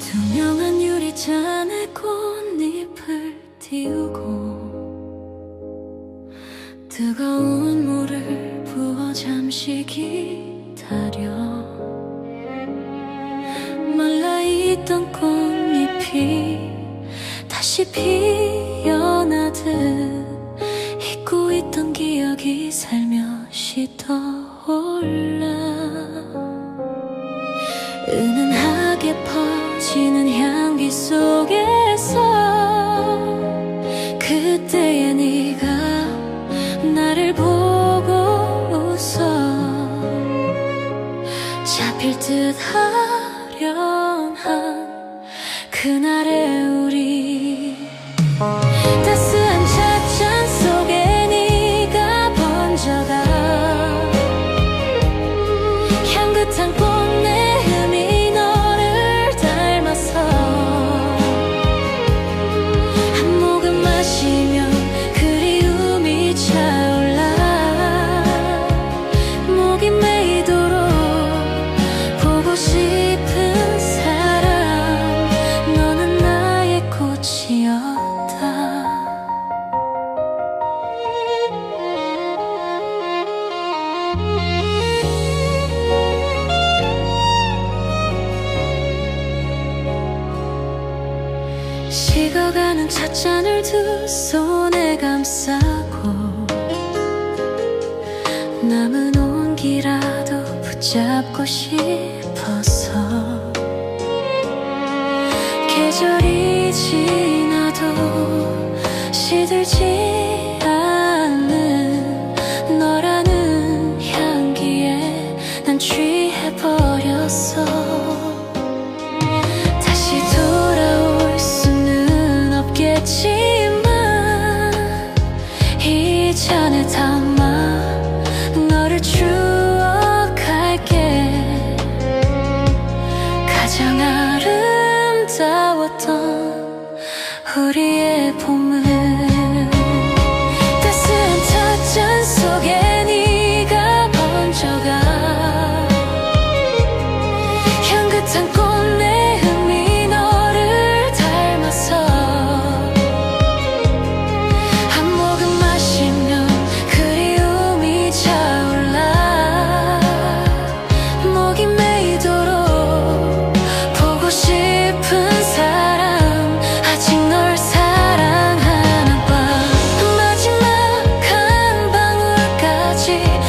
투명한 유리잔에 꽃잎을 띄우고 뜨거운 물을 부어 잠시 기다려. 말라있던 꽃잎이 다시 피어나듯 잊고 있던 기억이 살며시 떠올라. 은은하게 퍼지는 향기 속에서 그때의 네가 나를 보고 웃어 잡힐 듯 아련한 그날의 우리 他死 식어가는 찻잔을 두 손에 감싸고 남은 온기라도 붙잡고 싶어서 계절이 지나도 시들지 없이